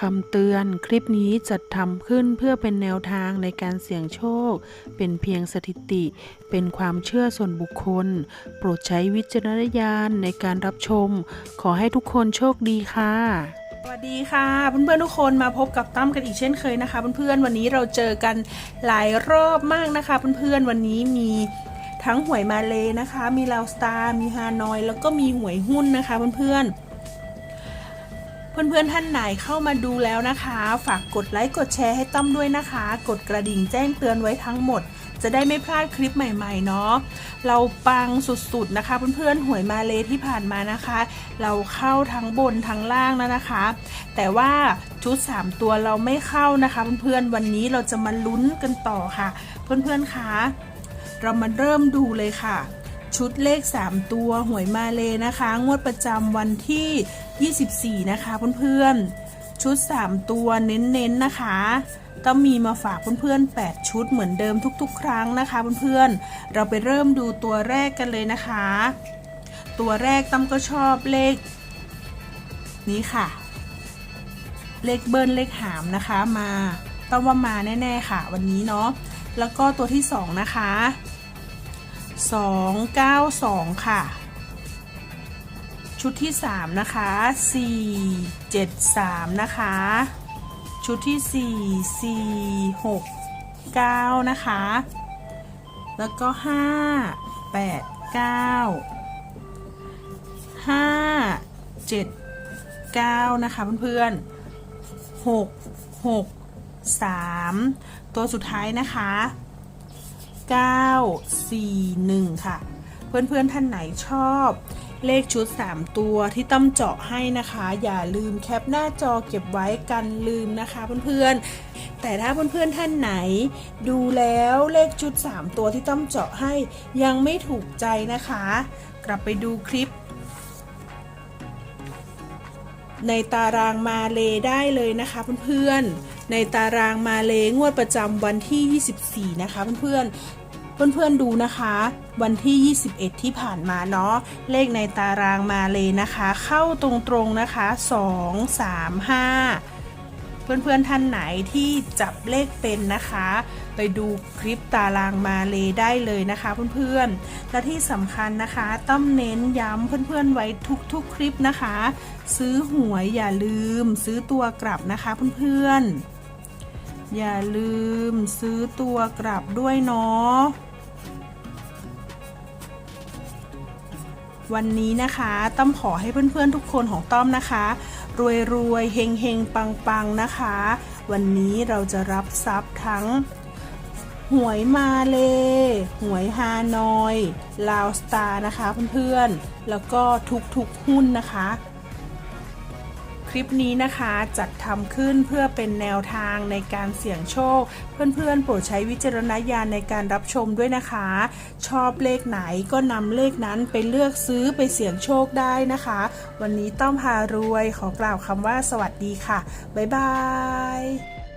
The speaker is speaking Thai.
คำเตือนคลิปนี้จัดทำขึ้นเพื่อเป็นแนวทางในการเสี่ยงโชค เป็นเพียงสถิติ เป็นความเชื่อส่วนบุคคล โปรดใช้วิจารณญาณในการรับชม ขอให้ทุกคนโชคดีค่ะ สวัสดีค่ะเพื่อนๆทุกคนมาพบกับตั้มกันอีกเช่นเคยนะคะเพื่อนๆวันนี้เราเจอกันหลายรอบมากนะคะเพื่อนๆวันนี้มีทั้งหวยมาเลนะคะ มีลาวสตาร์มีฮานอย แล้วก็มีหวยหุ้นนะคะเพื่อนๆ เพื่อนๆท่านไหนเข้ามาดูแล้วนะคะ ฝากกดไลค์กดแชร์ให้ต้อมด้วยนะคะ กดกระดิ่งแจ้งเตือนไว้ทั้งหมด จะได้ไม่พลาดคลิปใหม่ๆเนาะเราปังสุดๆนะคะ เพื่อนๆหวยมาเลที่ผ่านมานะคะ เราเข้าทั้งบนทั้งล่างแล้วนะคะ แต่ว่าชุด 3 ตัวเราไม่เข้านะคะ เพื่อนๆวันนี้เราจะมาลุ้นกันต่อค่ะ เพื่อนๆคะเรามาเริ่มดูเลยค่ะ ชุดเลข 3 ตัวหวยมาเลยนะคะ งวดประจำวันที่ 24 นะคะเพื่อนๆ ชุด 3 ตัวเน้นๆนะคะต้องมีมาฝากเพื่อนๆ 8 ชุดเหมือนเดิมทุกๆ ครั้งนะคะเพื่อนๆ เราไปเริ่มดูตัวแรกกันเลยนะคะ ตัวแรกตั้มก็ชอบเลข นี้ค่ะ เลขเบิ้ลเลขหามนะคะมาต้องว่ามาแน่ๆค่ะ วันนี้เนาะแล้วก็ตัวที่ 2 นะคะ 292 ค่ะ ชุดที่ 3 นะคะ 473 นะคะ ชุดที่ 4 4 6 9 นะคะ แล้วก็ 5 8 9 5 7 9 นะคะเพื่อนๆ 6 6 3 ตัวสุดท้ายนะคะ 941 ค่ะ เพื่อนๆท่านไหนชอบ เลขชุด 3 ตัวที่ต้อมเจาะให้นะคะ อย่าลืมแคปหน้าจอเก็บไว้กันลืมนะคะเพื่อนๆ แต่ถ้าเพื่อนๆท่านไหน ดูแล้วเลขชุด 3 ตัวที่ต้อมเจาะให้ยังไม่ถูกใจนะคะ กลับไปดูคลิป ในตารางมาเลได้เลยนะคะเพื่อนๆในตารางมาเลงวดประจำวันที่ 24 นะคะเพื่อนๆ เพื่อนๆดูนะคะ วันที่ 21 ที่ผ่านมาเนาะเลขในตารางมาเลยนะคะ เข้าตรงๆนะคะ 2 3 5เพื่อนๆท่านไหนที่จับเลขเป็นนะคะ ไปดูคลิปตารางมาเลได้เลยนะคะเพื่อนๆและที่สำคัญนะคะต้องเน้นย้ำเพื่อนๆไว้ทุกๆคลิปนะคะ ซื้อหวยอย่าลืมซื้อตัวกลับนะคะเพื่อนๆอย่าลืมซื้อตัวกลับด้วยเนาะ วันนี้นะคะต้อมขอให้เพื่อนๆทุกคนของต้อมนะคะ รวยรวยเฮงเฮงปังปังนะคะ วันนี้เราจะรับทรัพย์ทั้ง หวยมาเลหวยฮานอย ลาวสตาร์นะคะเพื่อนๆ แล้วก็ทุกๆหุ้นนะคะ คลิปนี้นะคะจัดทำขึ้นเพื่อเป็นแนวทางในการเสี่ยงโชค เพื่อนๆ โปรดใช้วิจารณญาณในการรับชมด้วยนะคะ ชอบเลขไหนก็นำเลขนั้นไปเลือกซื้อไปเสี่ยงโชคได้นะคะ วันนี้ต้องพารวยขอกล่าวคำว่าสวัสดีค่ะ บ๊ายบาย